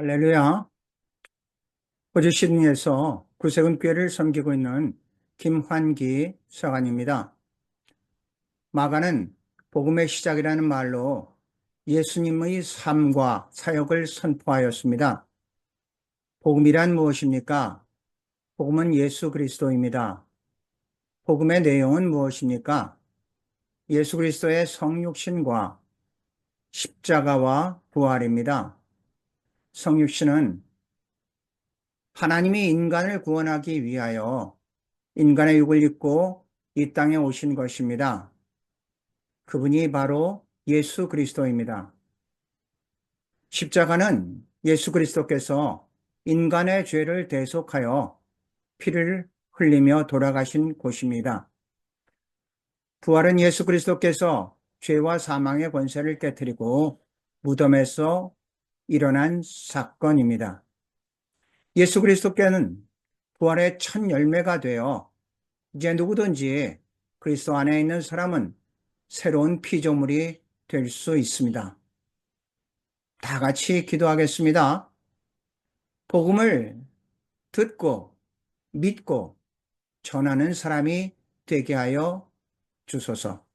할렐루야. 호주 시드니에서 구세군 교회를 섬기고 있는 김환기 사관입니다. 마가는 복음의 시작이라는 말로 예수님의 삶과 사역을 선포하였습니다. 복음이란 무엇입니까? 복음은 예수 그리스도입니다. 복음의 내용은 무엇입니까? 예수 그리스도의 성육신과 십자가와 부활입니다. 성육신은 하나님이 인간을 구원하기 위하여 인간의 육을 입고 이 땅에 오신 것입니다. 그분이 바로 예수 그리스도입니다. 십자가는 예수 그리스도께서 인간의 죄를 대속하여 피를 흘리며 돌아가신 곳입니다. 부활은 예수 그리스도께서 죄와 사망의 권세를 깨뜨리고 무덤에서 일어난 사건입니다. 예수 그리스도께는 부활의 첫 열매가 되어 이제 누구든지 그리스도 안에 있는 사람은 새로운 피조물이 될 수 있습니다. 다 같이 기도하겠습니다. 복음을 듣고 믿고 전하는 사람이 되게 하여 주소서.